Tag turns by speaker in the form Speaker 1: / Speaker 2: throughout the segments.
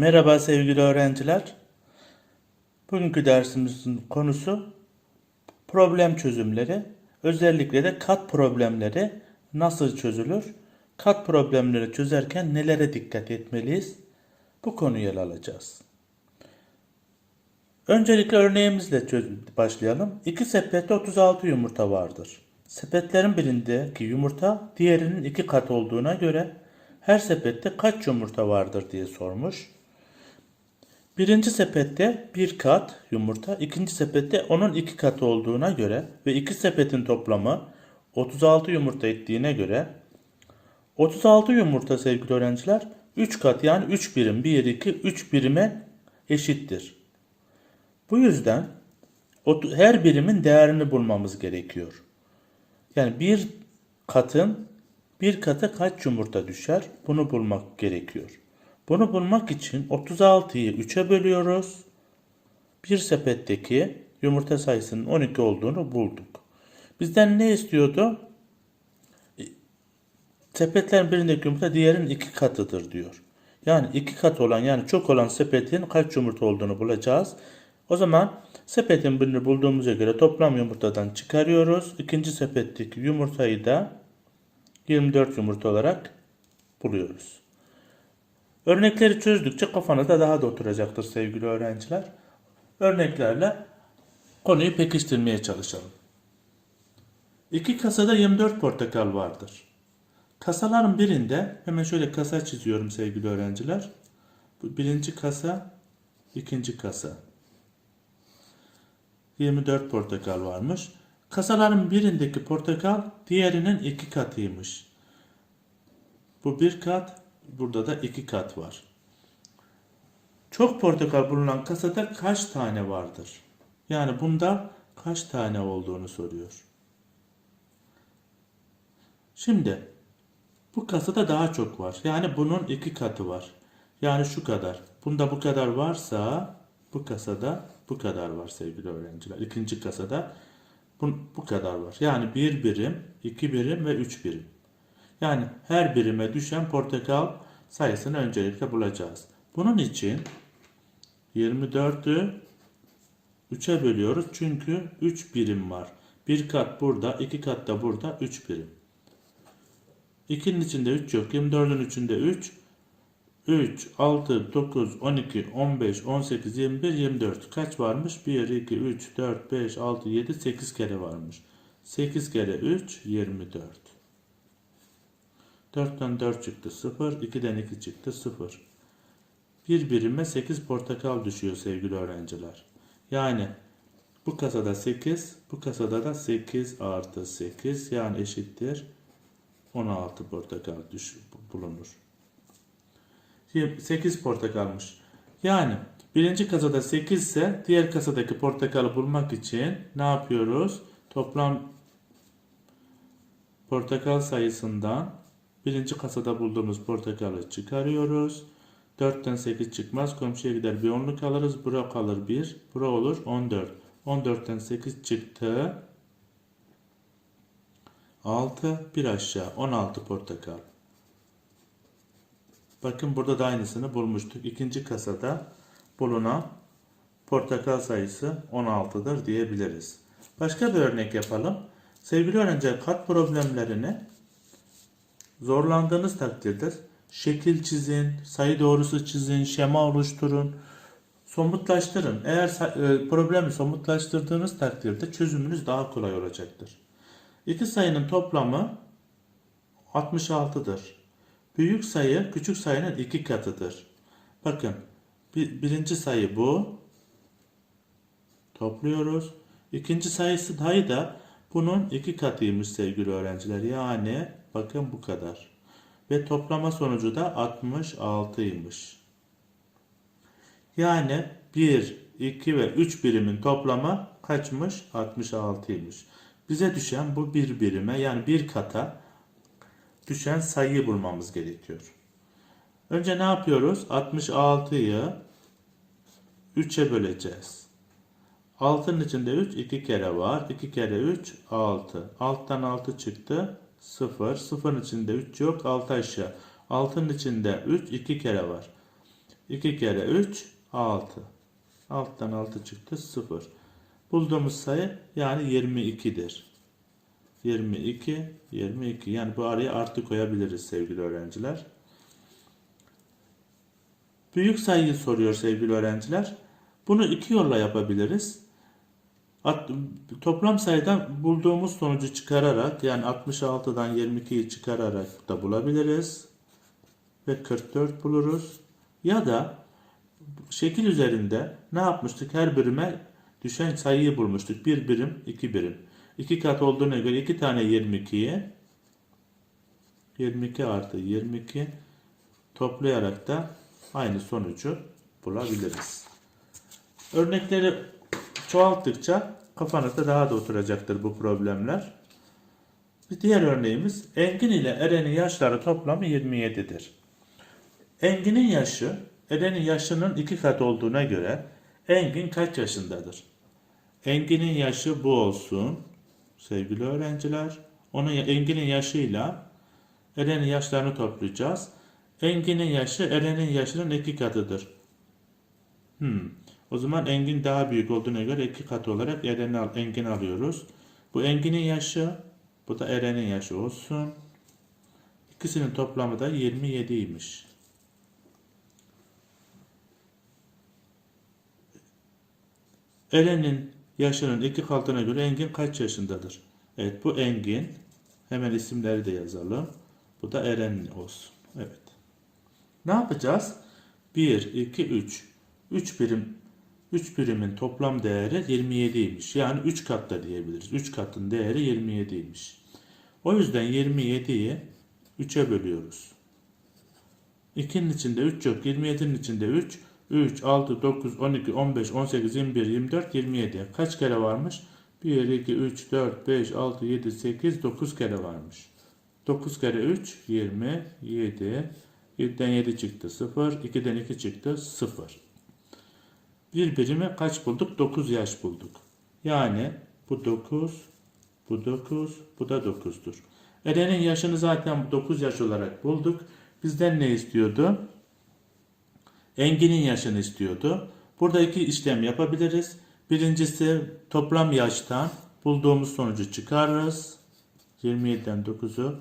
Speaker 1: Merhaba sevgili öğrenciler. Bugünkü dersimizin konusu problem çözümleri. Özellikle de kat problemleri nasıl çözülür? Kat problemleri çözerken nelere dikkat etmeliyiz? Bu konuyu ele alacağız. Öncelikle örneğimizle başlayalım. İki sepette 36 yumurta vardır. Sepetlerin birindeki yumurta diğerinin iki kat olduğuna göre her sepette kaç yumurta vardır diye sormuş. Birinci sepette bir kat yumurta, ikinci sepette onun iki katı olduğuna göre ve iki sepetin toplamı 36 yumurta ettiğine göre 36 yumurta sevgili öğrenciler 3 kat yani 3 birim 1, 2, 3 birime eşittir. Bu yüzden her birimin değerini bulmamız gerekiyor. Yani bir katın bir kata kaç yumurta düşer? Bunu bulmak gerekiyor. Bunu bulmak için 36'yı 3'e bölüyoruz. Bir sepetteki yumurta sayısının 12 olduğunu bulduk. Bizden ne istiyordu? E, Sepetlerin birindeki yumurta diğerinin iki katıdır diyor. Yani iki kat olan yani çok olan sepetin kaç yumurta olduğunu bulacağız. O zaman sepetin birini bulduğumuza göre toplam yumurtadan çıkarıyoruz. İkinci sepetteki yumurtayı da 24 yumurta olarak buluyoruz. Örnekleri çözdükçe kafanızda daha da oturacaktır sevgili öğrenciler. Örneklerle konuyu pekiştirmeye çalışalım. İki kasada 24 portakal vardır. Kasaların birinde hemen şöyle kasa çiziyorum sevgili öğrenciler. Bu birinci kasa, ikinci kasa. 24 portakal varmış. Kasaların birindeki portakal diğerinin iki katıymış. Bu bir kat, burada da iki kat var. Çok portakal bulunan kasada kaç tane vardır? Yani bunda kaç tane olduğunu soruyor. Şimdi bu kasada daha çok var. Yani bunun iki katı var. Yani şu kadar. Bunda bu kadar varsa bu kasada bu kadar var sevgili öğrenciler. İkinci kasada bu, bu kadar var. Yani bir birim, iki birim ve üç birim. Yani her birime düşen portakal sayısını öncelikle bulacağız. Bunun için 24'ü 3'e bölüyoruz. Çünkü 3 birim var. Bir kat burada, iki kat da burada 3 birim. 2'nin içinde 3 yok. 24'ün içinde 3. 3, 6, 9, 12, 15, 18, 21, 24. Kaç varmış? 1, 2, 3, 4, 5, 6, 7, 8 kere varmış. 8 kere 3, 24. 4'ten 4 çıktı 0, 2'den 2 çıktı 0. Bir birime 8 portakal düşüyor sevgili öğrenciler. Yani bu kasada 8, bu kasada da 8 artı 8 yani eşittir 16 portakal düş bulunur. Şimdi 8 portakalmış. Yani birinci kasada 8 ise diğer kasadaki portakalı bulmak için ne yapıyoruz? Toplam portakal sayısından birinci kasada bulduğumuz portakalı çıkarıyoruz. 4'ten 8 çıkmaz. Komşuya gider bir onluk alırız. Bura kalır 1. Bura olur 14. 14'ten 8 çıktı. 6. Bir aşağı. 16 portakal. Bakın burada da aynısını bulmuştuk. İkinci kasada bulunan portakal sayısı 16'dır diyebiliriz. Başka bir örnek yapalım. Sevgili öğrenciler kat problemlerini zorlandığınız takdirde şekil çizin, sayı doğrusu çizin, şema oluşturun, somutlaştırın. Eğer e, problemi somutlaştırdığınız takdirde çözümünüz daha kolay olacaktır. İki sayının toplamı 66'dır. Büyük sayı küçük sayının iki katıdır. Bakın bir, birinci sayı bu. Topluyoruz. İkinci sayısı sayı da bunun iki katıymış sevgili öğrenciler. Yani bakın bu kadar. Ve toplama sonucu da 66'ymış. Yani 1, 2 ve 3 birimin toplamı kaçmış? 66'ymış. Bize düşen bu bir birime yani bir kata düşen sayıyı bulmamız gerekiyor. Önce ne yapıyoruz? 66'yı 3'e böleceğiz. 6'nın içinde 3 2 kere var. 2 kere 3 6. Alttan 6 çıktı. 0. 0'ın içinde 3 yok. 6 aşağı. 6'nın içinde 3 2 kere var. 2 kere 3 6. Alttan 6 çıktı 0. Bulduğumuz sayı yani 22'dir. 22, 22. Yani bu araya artı koyabiliriz sevgili öğrenciler. Büyük sayıyı soruyor sevgili öğrenciler. Bunu iki yolla yapabiliriz. At- toplam sayıdan bulduğumuz sonucu çıkararak yani 66'dan 22'yi çıkararak da bulabiliriz. Ve 44 buluruz. Ya da şekil üzerinde ne yapmıştık? Her birime düşen sayıyı bulmuştuk. Bir birim, iki birim. İki kat olduğuna göre iki tane 22'ye 22 artı 22 toplayarak da aynı sonucu bulabiliriz. Örnekleri çoğalttıkça kafanızda daha da oturacaktır bu problemler. Bir diğer örneğimiz Engin ile Eren'in yaşları toplamı 27'dir. Engin'in yaşı Eren'in yaşının iki kat olduğuna göre Engin kaç yaşındadır? Engin'in yaşı bu olsun sevgili öğrenciler. Onun Engin'in yaşıyla Eren'in yaşlarını toplayacağız. Engin'in yaşı Eren'in yaşının iki katıdır. Hmm. O zaman Engin daha büyük olduğuna göre iki katı olarak Eren'i al, Engin alıyoruz. Bu Engin'in yaşı, bu da Eren'in yaşı olsun. İkisinin toplamı da 27'ymiş. Eren'in yaşının iki katına göre Engin kaç yaşındadır? Evet bu Engin. Hemen isimleri de yazalım. Bu da Eren olsun. Evet. Ne yapacağız? 1, 2, 3. 3 birim 3 birimin toplam değeri 27'ymiş. Yani 3 katta diyebiliriz. 3 katın değeri 27'ymiş. O yüzden 27'yi 3'e bölüyoruz. 2'nin içinde 3 yok. 27'nin içinde 3. 3, 6, 9, 12, 15, 18, 21, 24, 27. Kaç kere varmış? 1, 2, 3, 4, 5, 6, 7, 8, 9 kere varmış. 9 kere 3, 20, 7. 7'den 7 çıktı 0. 2'den 2 çıktı 0. Bir birimi kaç bulduk? 9 yaş bulduk. Yani bu 9, bu 9, bu da 9'dur. Eren'in yaşını zaten 9 yaş olarak bulduk. Bizden ne istiyordu? Engin'in yaşını istiyordu. Burada iki işlem yapabiliriz. Birincisi toplam yaştan bulduğumuz sonucu çıkarırız. 27'den 9'u.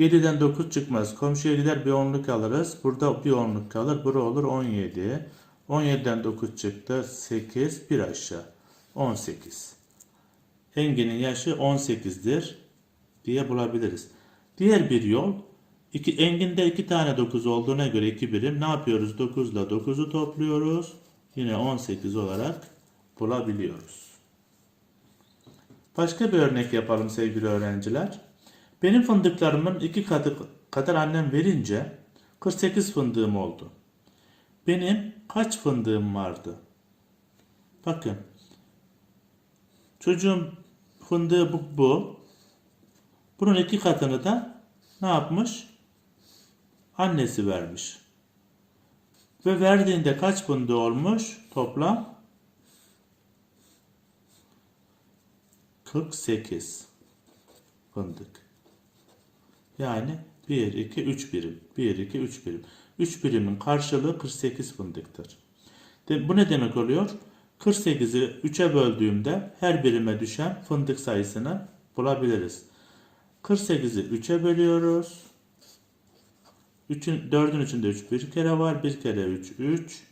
Speaker 1: 7'den 9 çıkmaz. Komşuya gider bir onluk alırız. Burada bir onluk kalır. Bura olur 17. 17'den 9 çıktı. 8. Bir aşağı. 18. Engin'in yaşı 18'dir diye bulabiliriz. Diğer bir yol iki, Engin'de 2 tane 9 olduğuna göre 2 birim ne yapıyoruz? 9 ile 9'u topluyoruz. Yine 18 olarak bulabiliyoruz. Başka bir örnek yapalım sevgili öğrenciler. Benim fındıklarımın iki katı kadar annem verince 48 fındığım oldu. Benim kaç fındığım vardı? Bakın. Çocuğun fındığı bu, bu. Bunun iki katını da ne yapmış? Annesi vermiş. Ve verdiğinde kaç fındığı olmuş? Toplam 48 fındık. Yani 1, 2, 3 birim. 1, 2, 3 birim. 3 birimin karşılığı 48 fındıktır. Bu ne demek oluyor? 48'i 3'e böldüğümde her birime düşen fındık sayısını bulabiliriz. 48'i 3'e bölüyoruz. 3'ün 4'ün içinde 3 bir kere var. 1 kere 3 3.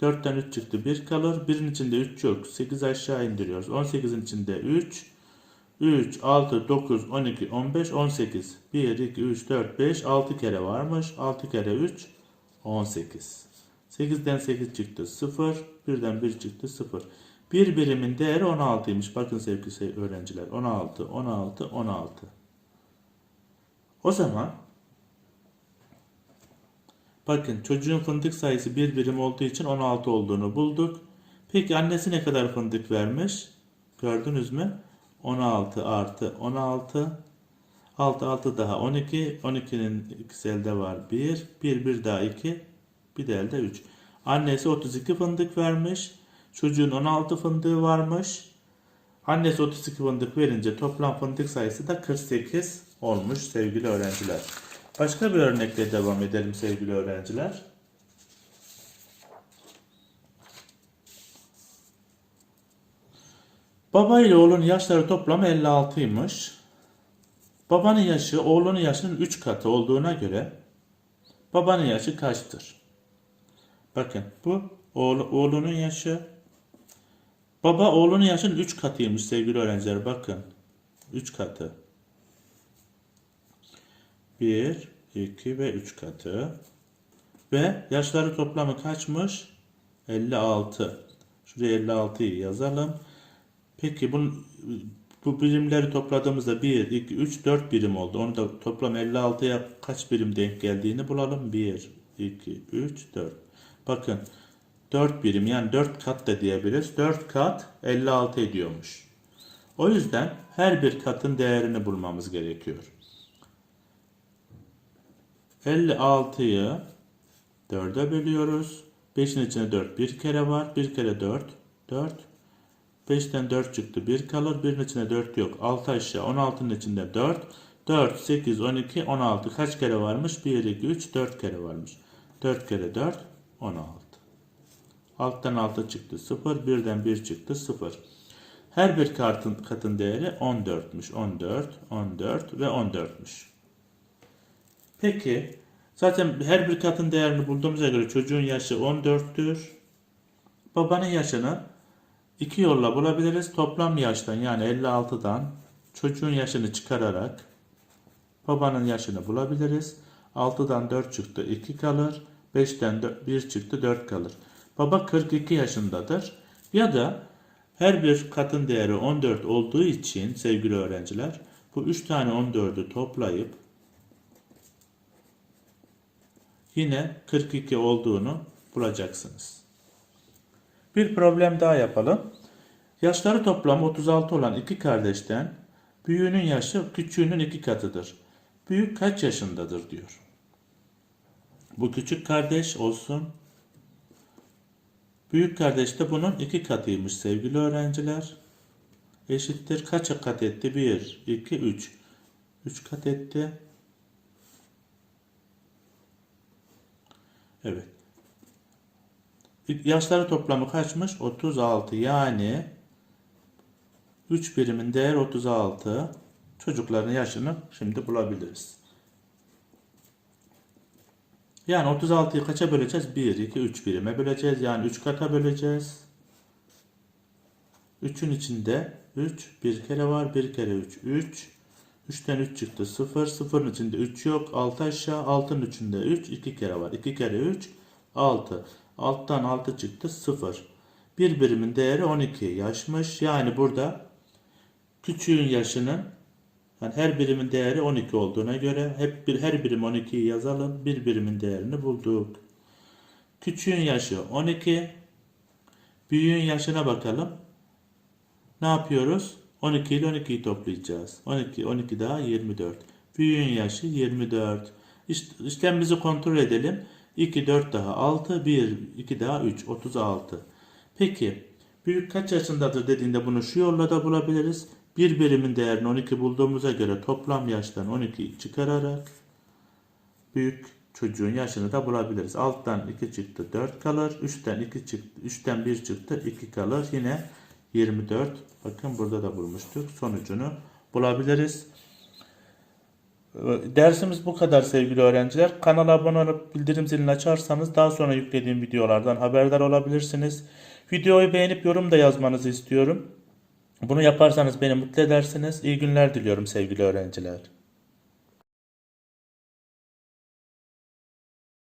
Speaker 1: 4'ten 3 çıktı 1 kalır. 1'in içinde 3 yok. 8 aşağı indiriyoruz. 18'in içinde 3. 3, 6, 9, 12, 15, 18. 1, 2, 3, 4, 5, 6 kere varmış. 6 kere 3, 18. 8'den 8 çıktı 0. 1'den 1 çıktı 0. Bir birimin değeri 16'ymış. Bakın sevgili öğrenciler. 16, 16, 16. O zaman bakın çocuğun fındık sayısı bir birim olduğu için 16 olduğunu bulduk. Peki annesi ne kadar fındık vermiş? Gördünüz mü? 16 artı 16. 6 6 daha 12. 12'nin ikisi elde var 1. 1 1 daha 2. Bir de elde 3. Annesi 32 fındık vermiş. Çocuğun 16 fındığı varmış. Annesi 32 fındık verince toplam fındık sayısı da 48 olmuş sevgili öğrenciler. Başka bir örnekle devam edelim sevgili öğrenciler. Baba ile oğlun yaşları toplamı 56'ymış. Babanın yaşı oğlunun yaşının 3 katı olduğuna göre babanın yaşı kaçtır? Bakın bu oğlu, oğlunun yaşı. Baba oğlunun yaşının 3 katıymış sevgili öğrenciler bakın. 3 katı. 1, 2 ve 3 katı. Ve yaşları toplamı kaçmış? 56. Şuraya 56'yı yazalım. Peki bunun, bu birimleri topladığımızda 1, 2, 3, 4 birim oldu. Onu da toplam 56'ya kaç birim denk geldiğini bulalım. 1, 2, 3, 4. Bakın 4 birim yani 4 kat da diyebiliriz. 4 kat 56 ediyormuş. O yüzden her bir katın değerini bulmamız gerekiyor. 56'yı 4'e bölüyoruz. 5'in içine 4 bir kere var. 1 kere 4 4 5'ten 4 çıktı. 1 kalır. 1'in içinde 4 yok. 6 aşağı. 16'nın içinde 4. 4, 8, 12, 16. Kaç kere varmış? 1, 2, 3, 4 kere varmış. 4 kere 4, 16. Alttan 6 çıktı 0. 1'den 1 çıktı 0. Her bir kartın katın değeri 14'müş. 14, 14 ve 14'müş. Peki zaten her bir katın değerini bulduğumuza göre çocuğun yaşı 14'tür. Babanın yaşını iki yolla bulabiliriz. Toplam yaştan yani 56'dan çocuğun yaşını çıkararak babanın yaşını bulabiliriz. 6'dan 4 çıktı 2 kalır. 5'ten 1 çıktı 4 kalır. Baba 42 yaşındadır. Ya da her bir katın değeri 14 olduğu için sevgili öğrenciler bu 3 tane 14'ü toplayıp yine 42 olduğunu bulacaksınız. Bir problem daha yapalım. Yaşları toplam 36 olan iki kardeşten büyüğünün yaşı küçüğünün iki katıdır. Büyük kaç yaşındadır diyor. Bu küçük kardeş olsun. Büyük kardeş de bunun iki katıymış sevgili öğrenciler. Eşittir. Kaça kat etti? 1, 2, 3. 3 kat etti. Evet. Yaşları toplamı kaçmış? 36. Yani 3 birimin değeri 36. Çocukların yaşını şimdi bulabiliriz. Yani 36'yı kaça böleceğiz? 1, 2, 3 birime böleceğiz. Yani 3 kata böleceğiz. 3'ün içinde 3, bir kere var. 1 kere 3, 3. 3'ten 3 çıktı 0. 0'ın içinde 3 yok. 6 aşağı. 6'nın içinde 3. 2 kere var. 2 kere 3, 6. Alttan 6 çıktı 0. Bir birimin değeri 12 yaşmış. Yani burada küçüğün yaşının yani her birimin değeri 12 olduğuna göre hep bir her birim 12'yi yazalım. Bir birimin değerini bulduk. Küçüğün yaşı 12. Büyüğün yaşına bakalım. Ne yapıyoruz? 12 ile 12'yi toplayacağız. 12, 12 daha 24. Büyüğün yaşı 24. İşte, işlemimizi kontrol edelim. 2, 4 daha 6, 1, 2 daha 3, 36. Peki, büyük kaç yaşındadır dediğinde bunu şu yolla da bulabiliriz. Bir birimin değerini 12 bulduğumuza göre toplam yaştan 12 çıkararak büyük çocuğun yaşını da bulabiliriz. Alttan 2 çıktı 4 kalır. 3'ten 2 çıktı 3'ten 1 çıktı 2 kalır. Yine 24. Bakın burada da bulmuştuk. Sonucunu bulabiliriz. Dersimiz bu kadar sevgili öğrenciler. Kanala abone olup bildirim zilini açarsanız daha sonra yüklediğim videolardan haberdar olabilirsiniz. Videoyu beğenip yorum da yazmanızı istiyorum. Bunu yaparsanız beni mutlu edersiniz. İyi günler diliyorum sevgili öğrenciler.